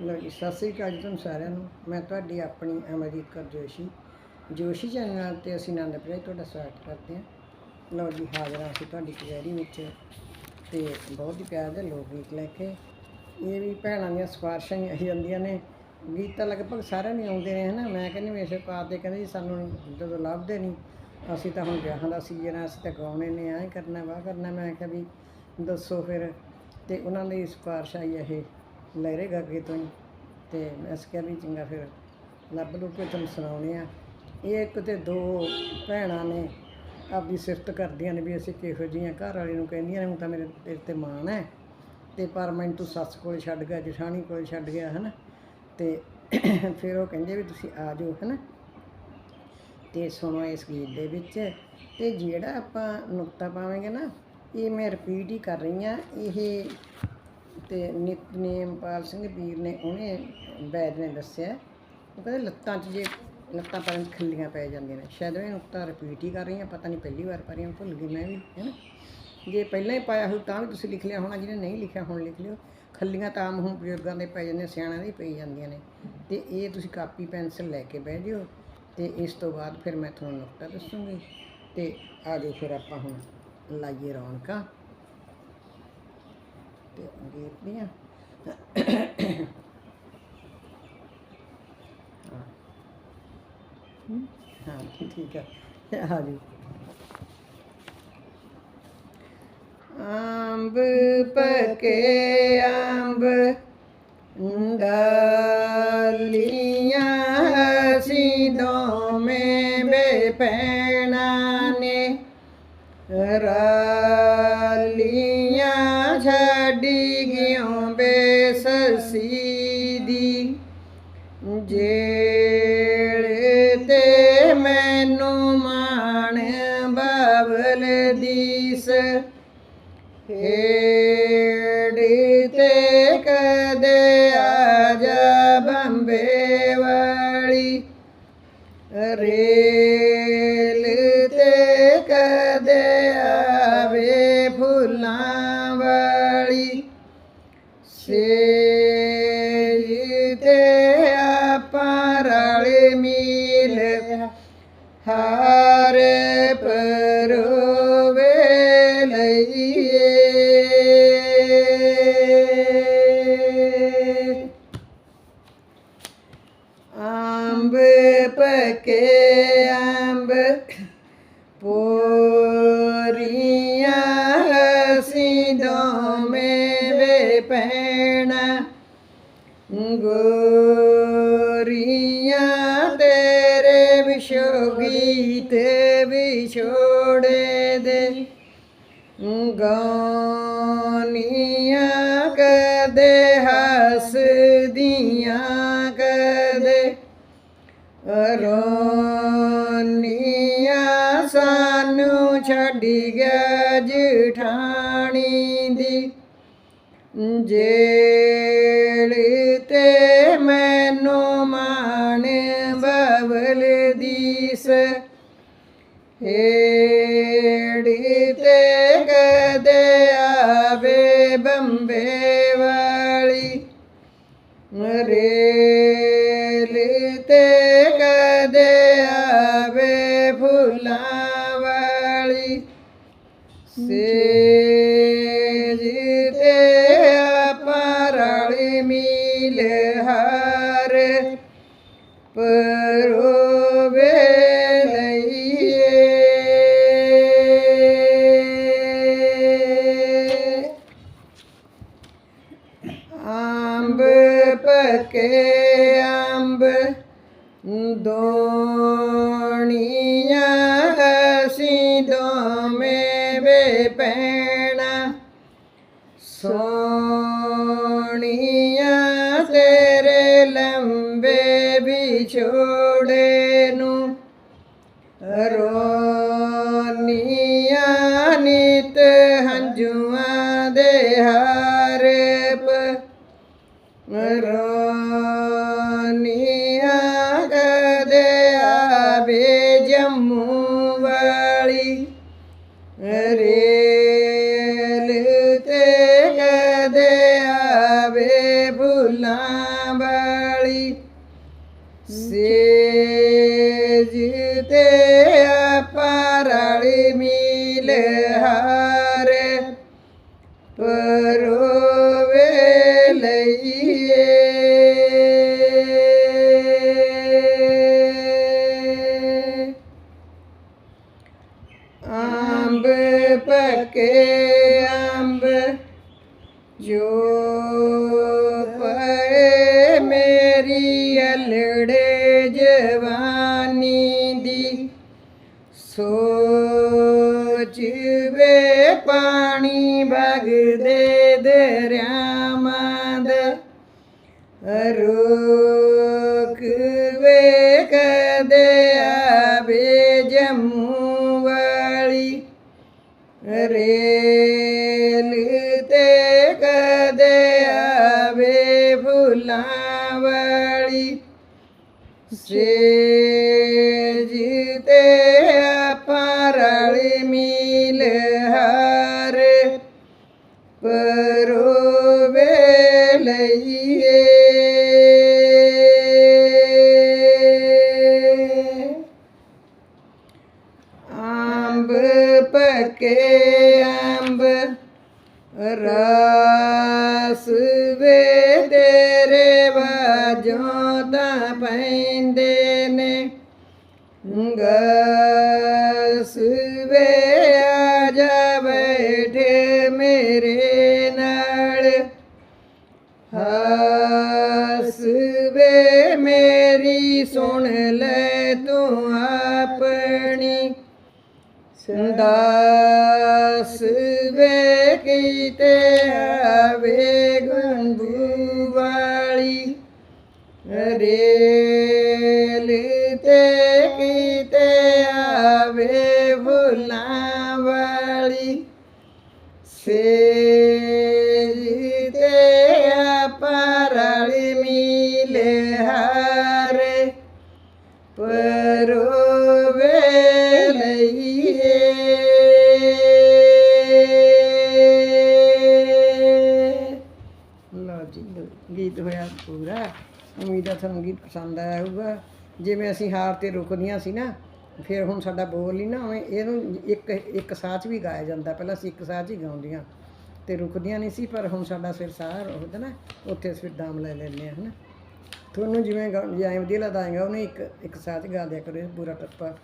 ਲੋ ਜੀ, ਸਤਿ ਸ੍ਰੀ ਅਕਾਲ ਜੀ ਤੁਹਾਨੂੰ ਸਾਰਿਆਂ ਨੂੰ। ਮੈਂ ਤੁਹਾਡੀ ਆਪਣੀ ਅਮਰਜੀਤ ਕੌਰ ਜੋਸ਼ੀ। ਜੋਸ਼ੀ ਚੈਨਲ ਤੇ ਅਸੀਂ ਆਨੰਦ ਪ੍ਰਿਆ ਤੁਹਾਡਾ ਸਵਾਗਤ ਕਰਦੇ ਹਾਂ। ਲੋ ਜੀ, ਹਾਜ਼ਰ ਹਾਂ ਅਸੀਂ ਤੁਹਾਡੀ ਕਚਹਿਰੀ ਵਿੱਚ ਤੇ ਬਹੁਤ ਹੀ ਪਿਆਰ ਦੇ ਲੋਕ ਗੀਤ ਲੈ ਕੇ। ਇਹ ਵੀ ਭੈਣਾਂ ਦੀਆਂ ਸਿਫਾਰਸ਼ਾਂ ਹੀ ਆਈ ਜਾਂਦੀਆਂ ਨੇ। ਗੀਤ ਤਾਂ ਲਗਭਗ ਸਾਰਿਆਂ ਦੇ ਆਉਂਦੇ ਨੇ, ਹਨਾ? ਮੈਂ ਕਹਿੰਦੀ ਵੈਸੇ ਪਾਰ ਦੇ ਕਹਿੰਦੇ ਜੀ, ਸਾਨੂੰ ਜਦੋਂ ਲੱਭਦੇ ਨਹੀਂ ਅਸੀਂ ਤਾਂ ਹੁਣ ਵਿਆਹਾਂ ਦਾ ਸੀਜ਼ਨ ਆ, ਅਸੀਂ ਤਾਂ ਗਾਉਣੇ ਨੇ ਐਂ ਕਰਨਾ, ਵਾਹ ਕਰਨਾ। ਮੈਂ ਕਿਹਾ ਵੀ ਦੱਸੋ ਫਿਰ। ਤੇ ਉਹਨਾਂ ਦੀ ਸਿਫਾਰਸ਼ ਆਈ ਇਹ। ਲਹਿਰੇ ਅੱਗੇ ਤੋਂ ਹੀ। ਤੇ ਮੈਂ ਕਿਹਾ ਵੀ ਚੰਗਾ ਫਿਰ ਲੱਭ ਲੂ ਕੇ ਤੁਹਾਨੂੰ ਸੁਣਾਉਣੇ ਆ ਇਹ ਇੱਕ ਤੇ ਦੋ ਭੈਣਾਂ ਨੇ ਆਪਦੀ ਸਿਫਤ ਕਰਦੀਆਂ ਨੇ ਵੀ ਅਸੀਂ ਕਿਹੋ ਜਿਹੀਆਂ ਘਰ ਵਾਲੇ ਨੂੰ ਕਹਿੰਦੀਆਂ ਨੇ, ਹੁਣ ਤਾਂ ਮੇਰੇ ਤੇਰੇ ਤੇ ਮਾਣ ਹੈ। ਤੇ ਪਰ ਮੈਨੂੰ ਤੂੰ ਸੱਸ ਕੋਲ ਛੱਡ ਗਿਆ, ਜਠਾਣੀ ਕੋਲ ਛੱਡ ਗਿਆ, ਹਨਾ। ਤੇ ਫਿਰ ਉਹ ਕਹਿੰਦੇ ਵੀ ਤੁਸੀਂ ਆ ਜਾਓ, ਹਨਾ। ਤੇ ਸੁਣੋ ਇਸ ਗੀਤ ਦੇ ਵਿੱਚ, ਤੇ ਜਿਹੜਾ ਆਪਾਂ ਨੁਕਤਾ ਪਾਵਾਂਗੇ ਨਾ, ਇਹ ਮੈਂ ਰਿਪੀਟ ਹੀ ਕਰ ਰਹੀ ਆ ਇਹ ਤੇ ਨਿਤਨੇਮਪਾਲ ਸਿੰਘ ਵੀਰ ਨੇ ਉਹਨੇ ਵੈਦ ਨੇ ਦੱਸਿਆ, ਉਹ ਕਹਿੰਦੇ ਲੱਤਾਂ 'ਚ ਜੇ ਲੱਤਾਂ ਪਰ ਖੱਲੀਆਂ ਪੈ ਜਾਂਦੀਆਂ ਨੇ, ਸ਼ਾਇਦ ਇਹ ਨੁਕਤਾ ਰਿਪੀਟ ਹੀ ਕਰ ਰਹੀ ਆ ਪਤਾ ਨਹੀਂ ਪਹਿਲੀ ਵਾਰ ਪਾ ਰਹੀ ਭੁੱਲ ਗਈ ਮੈਂ ਵੀ, ਹੈ ਨਾ? ਜੇ ਪਹਿਲਾਂ ਹੀ ਪਾਇਆ ਹੋਊ ਤਾਂ ਵੀ ਤੁਸੀਂ ਲਿਖ ਲਿਆ ਹੋਣਾ, ਜਿਹਨੇ ਨਹੀਂ ਲਿਖਿਆ ਹੁਣ ਲਿਖ ਲਿਓ। ਖੱਲੀਆਂ ਤਾਂ ਆਮ ਹੁਣ ਬਜ਼ੁਰਗਾਂ ਦੇ ਪੈ ਜਾਂਦੀਆਂ ਸਿਆਣਿਆਂ ਦੇ ਪਈ ਜਾਂਦੀਆਂ ਨੇ। ਤੇ ਇਹ ਤੁਸੀਂ ਕਾਪੀ, ਪੈਨਸਲ ਲੈ ਕੇ ਬਹਿ ਜਿਓ ਤੇ ਇਸ ਤੋਂ ਬਾਅਦ ਫਿਰ ਮੈਂ ਤੁਹਾਨੂੰ ਨੁਕਤਾ ਦੱਸੂਗੀ। ਤੇ ਆ ਜਾਓ ਫਿਰ ਆਪਾਂ ਹੁਣ ਲਾਈਏ ਰੌਣਕਾਂ। ਤੇ ਗੀਤ ਦੀਆਂ ਹਾਂ ਹਮ, ਹਾਂ ਠੀਕ ਹੈ ਆ ਜੀ ਅੰਬ ਪਕੇ ਅੰਬ ਸਾਨੂੰ ਛੱਡ ਗਿਆ ਜਠਾਣੀ ਦੀ ਜੇਲ ਤੇ ਮੈਨੂੰ ਮਾਣ ਬਬਲ ਦੀਸ ਹੇੜੀ ਤੇ ਕਦੇ ਆਵੇ ਬੰਬੇ ਵਾਲੀ ਰੇਲ ਤੇ ਪਰੋਵੇ ਲਈਏ ਅੰਬ ਪਕੇ ਅੰਬ ਦੋਣੀਆਂ ਅਸੀਂ ਦੋਵੇਂ ਵਿਛੋੜੇ ਨੂੰ ਰੋਨੀਆਂ ਨੀਤ ਹੰਝੂਆਂ ਦੇ ਹਾਰ ਪ ਸੇਜ ਤੇ ਪਰਲੀ ਮੀਲ ਹਾਰ ਪਰੋਵੇ ਲਈਏ ਅੰਬ ਪਕੇ ਅੰਬ ഒരു ਅੰਬ, ਰਸ ਵੇ ਤੇਰੇ ਵਾਜੋਂ ਤਾਂ ਪੈਂਦੇ ਨੇ। ਗਸ ਵੇ ਆ ਜਾ ਬੈਠੇ ਮੇਰੇ ਨਾਲ। ਹੱਸ ਕੀਤੇ ਆਵੇ ਫੁੱਲਾਂ ਵਾਲੀ ਸੇਜ ਤੇ ਪਰਲ ਮਿਲੇ ਹਾਰ। ਪਰੋਵੇ ਲਈਏ। ਲਓ ਜੀ, ਗੀਤ ਹੋਇਆ ਪੂਰਾ। ਉਮੀਦ ਹੈ ਤੁਹਾਨੂੰ ਗੀਤ ਪਸੰਦ ਆਇਆ ਹੋਊਗਾ ਜਿਵੇਂ ਅਸੀਂ ਹਾਰ ਤੇ ਰੁਕਦੀਆਂ ਸੀ ਨਾ, ਫਿਰ ਹੁਣ ਸਾਡਾ ਬੋਲ ਨਹੀਂ ਨਾ ਉਵੇਂ ਇਹਨੂੰ ਇੱਕ ਇੱਕ ਸਾਹ 'ਚ ਵੀ ਗਾਇਆ ਜਾਂਦਾ, ਪਹਿਲਾਂ ਅਸੀਂ ਇੱਕ ਸਾਹ 'ਚ ਹੀ ਗਾਉਂਦੀਆਂ ਤੇ ਰੁਕਦੀਆਂ ਨਹੀਂ ਸੀ, ਪਰ ਹੁਣ ਸਾਡਾ ਸਿਰ ਸਾਹ ਹੁੰਦਾ ਨਾ, ਉੱਥੇ ਅਸੀਂ ਫਿਰ ਦਾਮ ਲੈ ਲੈਂਦੇ ਹਾਂ, ਹਨਾ ਤੁਹਾਨੂੰ ਜਿਵੇਂ ਗਾ- ਜੇ ਐਂ ਵਧੀਆ ਲੱਗਦਾ ਆਏਗਾ ਉਹਨੇ ਇੱਕ ਇੱਕ ਸਾਹ 'ਚ ਗਾ ਦਿਆ ਕਰੋ ਪੂਰਾ ਟੱਪਾ,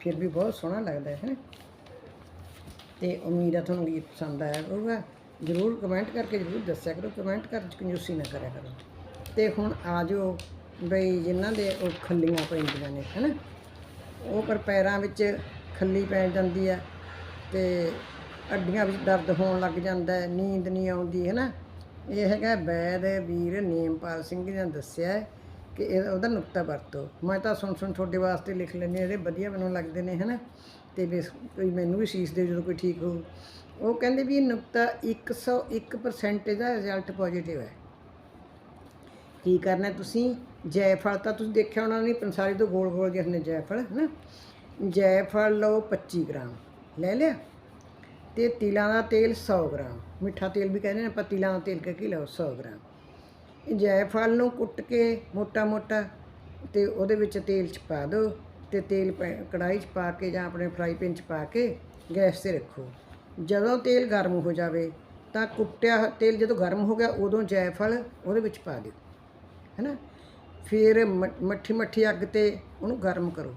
ਫਿਰ ਵੀ ਬਹੁਤ ਸੋਹਣਾ ਲੱਗਦਾ ਹੈ ਹੈਂ। ਤੇ ਉਮੀਦ ਆ ਤੁਹਾਨੂੰ ਗੀਤ ਪਸੰਦ ਆਇਆ ਹੋਊਗਾ, ਜਰੂਰ ਕਮੈਂਟ ਕਰਕੇ ਜਰੂਰ ਦੱਸਿਆ ਕਰੋ, ਕਮੈਂਟ ਕਰਨ 'ਚ ਕੰਜੂਸੀ ਨਾ ਕਰਿਆ ਕਰੋ ਤੇ ਹੁਣ ਆ ਜਾਓ ਬਈ ਜਿਨ੍ਹਾਂ ਦੇ ਉਹ ਖੱਲੀਆਂ ਪੈਂਦੀਆਂ ਨੇ, ਹਨਾ? ਉਹ ਪਰ ਪੈਰਾਂ ਵਿੱਚ ਖੱਲੀ ਪੈ ਜਾਂਦੀ ਹੈ ਤੇ ਅੱਡੀਆਂ ਵਿੱਚ ਦਰਦ ਹੋਣ ਲੱਗ ਜਾਂਦਾ ਹੈ, ਨੀਂਦ ਨਹੀਂ ਆਉਂਦੀ ਹੈ ਨਾ ਇਹ ਹੈਗਾ ਵੈਦ ਵੀਰ ਨੇਮਪਾਲ ਸਿੰਘ ਨੇ ਦੱਸਿਆ ਕਿ ਇਹ ਉਹਦਾ ਨੁਕਤਾ ਵਰਤੋ। ਮੈਂ ਤਾਂ ਸੁਣ ਸੁਣ ਤੁਹਾਡੇ ਵਾਸਤੇ ਲਿਖ ਲੈਂਦੇ ਹਾਂ ਜਿਹੜੇ ਵਧੀਆ ਮੈਨੂੰ ਲੱਗਦੇ ਨੇ, ਹਨਾ? ਤੇ ਵੀ ਕੋਈ ਮੈਨੂੰ ਵੀ ਸੀਸ ਦੇ ਜਦੋਂ ਕੋਈ ਠੀਕ ਹੋ ਉਹ ਕਹਿੰਦੇ ਵੀ ਇਹ ਨੁਕਤਾ 101% ਦਾ ਰਿਜ਼ਲਟ ਪੋਜ਼ਿਟਿਵ ਹੈ। ਕੀ ਕਰਨਾ ਤੁਸੀਂ ਜੈਫਲ ਤਾਂ ਤੁਸੀਂ ਦੇਖਿਆ ਹੋਣਾ ਨਹੀਂ, ਪੰਸਾਰੀ ਤੋਂ ਗੋਲ ਗੋਲ ਜਿਹੇ ਹੁੰਦੇ ਜੈਫਲ, ਹਨਾ? ਜੈਫਲ ਲਓ 25 ਗ੍ਰਾਮ, ਲੈ ਲਿਆ। ਤੇ ਤਿਲਾਂ ਦਾ ਤੇਲ 100 ਗ੍ਰਾਮ, ਮਿੱਠਾ ਤੇਲ ਵੀ ਕਹਿੰਦੇ ਨੇ ਆਪਾਂ ਤਿਲਾਂ ਦਾ ਤੇਲ ਕਹਿ ਕੇ ਲਓ 100 ਗ੍ਰਾਮ। ਇਹ ਜੈਫਲ ਨੂੰ ਕੁੱਟ ਕੇ ਮੋਟਾ ਮੋਟਾ ਤੇ ਉਹਦੇ ਵਿੱਚ ਤੇਲ ਚ ਪਾ ਦਿਓ ਤੇ ਤੇਲ ਪੈ- ਕੜਾਹੀ ਚ ਪਾ ਕੇ ਜਾਂ ਆਪਣੇ ਫਰਾਈ ਪੈਨ ਚ ਪਾ ਕੇ ਗੈਸ ਤੇ ਰੱਖੋ। ਜਦੋਂ ਤੇਲ ਗਰਮ ਹੋ ਜਾਵੇ ਤਾਂ ਕੁੱਟਿਆ ਤੇਲ ਜਦੋਂ ਗਰਮ ਹੋ ਗਿਆ ਉਦੋਂ ਜੈਫਲ ਉਹਦੇ ਵਿੱਚ ਪਾ ਦਿਓ। ਹੈਨਾ? ਫਿਰ ਮ- ਮੱਠੀ ਮੱਠੀ ਅੱਗ ਤੇ ਉਹਨੂੰ ਗਰਮ ਕਰੋ।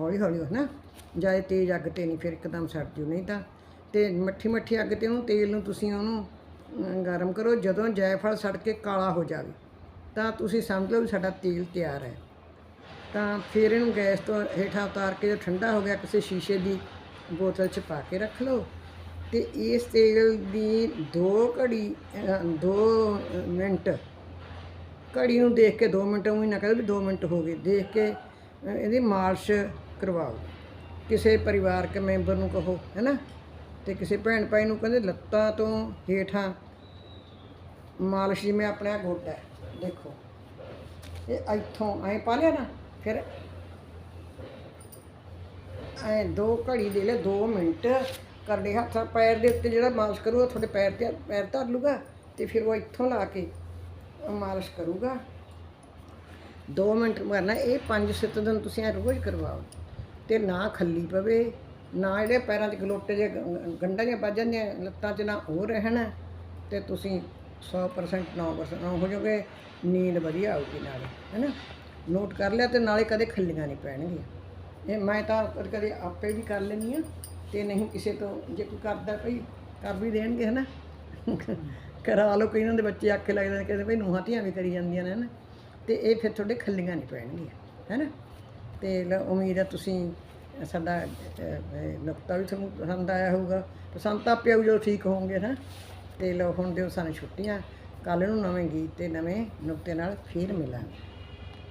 ਹੌਲੀ ਹੌਲੀ ਹੈ ਨਾ ਜਾਏ ਤੇਜ਼ ਅੱਗ ਤੇ ਨਹੀਂ, ਫਿਰ ਇੱਕਦਮ ਸੜ ਦਿਓ ਨਹੀਂ ਤਾਂ। ਤੇ ਮੱਠੀ ਮੱਠੀ ਅੱਗ ਤੇ ਉਹਨੂੰ ਤੇਲ ਨੂੰ ਤੁਸੀਂ ਉਹਨੂੰ ਗਰਮ ਕਰੋ। ਜਦੋਂ ਜਾਇਫਲ ਸੜ ਕੇ ਕਾਲਾ ਹੋ ਜਾਵੇ, ਤਾਂ ਤੁਸੀਂ ਸਮਝ ਲਓ ਵੀ ਸਾਡਾ ਤੇਲ ਤਿਆਰ ਹੈ। ਤਾਂ ਫਿਰ ਇਹਨੂੰ ਗੈਸ ਤੋਂ ਹੇਠਾਂ ਉਤਾਰ ਕੇ ਜਦੋਂ ਠੰਡਾ ਹੋ ਗਿਆ, ਕਿਸੇ ਸ਼ੀਸ਼ੇ ਦੀ ਬੋਤਲ 'ਚ ਪਾ ਕੇ ਰੱਖ ਲਓ। ਤੇ ਇਸ ਤੇਲ ਦੀ 2 ਘੜੀ 2 ਮਿੰਟ ਘੜੀ ਨੂੰ ਦੇਖ ਕੇ 2 ਮਿੰਟ ਉਹ ਨਾ ਕਹੋ ਵੀ 2 ਮਿੰਟ ਹੋ ਗਏ। ਦੇਖ ਕੇ ਇਹਦੀ ਮਾਲਿਸ਼ ਕਰਵਾਓ। ਕਿਸੇ ਪਰਿਵਾਰਕ ਮੈਂਬਰ ਨੂੰ ਕਹੋ ਹੈਨਾ ਤੇ ਕਿਸੇ ਭੈਣ ਭਾਈ ਨੂੰ ਕਹਿੰਦੇ ਲੱਤਾਂ ਤੋਂ ਹੇਠਾਂ ਮਾਲਿਸ਼ ਜਿਵੇਂ ਆਪਣੇ ਆਹ ਗੋਡਾ ਹੈ, ਦੇਖੋ। ਇਹ ਇੱਥੋਂ ਐਂ ਪਾ ਲਿਆ ਨਾ ਫਿਰ ਐ ਦੋ ਘੜੀ ਦੇ ਲੈ 2 ਮਿੰਟ ਕਰਦੇ ਹੱਥ ਪੈਰ ਦੇ ਉੱਤੇ ਜਿਹੜਾ ਮਾਲਿਸ਼ ਕਰੂਗਾ ਤੁਹਾਡੇ ਪੈਰ ਤੇ ਪੈਰ ਧਰ ਲੂਗਾ ਤੇ ਫਿਰ ਉਹ ਇੱਥੋਂ ਲਾ ਕੇ ਮਾਲਿਸ਼ ਕਰੂਗਾ। 2 ਮਿੰਟ ਕਰਨਾ ਇਹ 5-7 ਦਿਨ ਤੁਸੀਂ ਇਹ ਰੋਜ਼ ਕਰਵਾਓ। ਤੇ ਨਾ ਖੱਲੀ ਪਵੇ, ਨਾ ਜਿਹੜੇ ਪੈਰਾਂ 'ਚ ਗਲੋਟੇ ਜੇ ਗੰਢਾਂ ਜਿਹੀਆਂ ਵੱਜ ਜਾਂਦੀਆਂ, ਲੱਤਾਂ 'ਚ ਨਾ ਉਹ ਰਹਿਣਾ ਤੇ ਤੁਸੀਂ 100% 9% ਹੋ ਜਾਓਗੇ, ਨੀਂਦ ਵਧੀਆ ਆਊਗੀ ਨਾਲੇ, ਹੈਨਾ? ਨੋਟ ਕਰ ਲਿਆ ਤੇ ਨਾਲੇ ਕਦੇ ਖੱਲੀਆਂ ਨਹੀਂ ਪੈਣਗੀਆਂ। ਇਹ ਮੈਂ ਤਾਂ ਕਦੇ ਆਪੇ ਵੀ ਕਰ ਲੈਂਦੀ ਆ ਤੇ ਨਹੀਂ ਕਿਸੇ ਤੋਂ, ਜੇ ਕੋਈ ਕਰਦਾ ਭਈ ਕਰ ਵੀ ਦੇਣਗੇ, ਹਨਾ? ਕਰਾ ਲਓ ਕਈ ਇਹਨਾਂ ਦੇ ਬੱਚੇ ਆਖੇ ਲੱਗਦੇ ਨੇ ਕਹਿੰਦੇ ਭਈ ਨੂੰਹਾਂ ਧੀਆਂ ਵੀ ਕਰੀ ਜਾਂਦੀਆਂ ਨੇ ਨਾ ਤੇ ਇਹ ਫਿਰ ਤੁਹਾਡੇ ਖੱਲੀਆਂ ਨਹੀਂ ਪੈਣਗੀਆਂ, ਹੈਨਾ? ਤੇ ਲ- ਉਮੀਦ ਹੈ ਤੁਸੀਂ ਸਾਡਾ ਨੁਕਤਾ ਵੀ ਤੁਹਾਨੂੰ ਪਸੰਦ ਆਇਆ ਹੋਊਗਾ। ਪਸੰਦ ਤਾਂ ਪਿਆਉ ਜੋ ਠੀਕ ਹੋਵੋਗੇ ਨਾ ਤੇ ਲਓ ਹੁਣ ਦਿਓ ਸਾਨੂੰ ਛੁੱਟੀਆਂ। ਕੱਲ ਨੂੰ ਨਵੇਂ ਗੀਤ ਤੇ ਨਵੇਂ ਨੁਕਤੇ ਨਾਲ ਫੇਰ ਮਿਲਾਂਗੇ।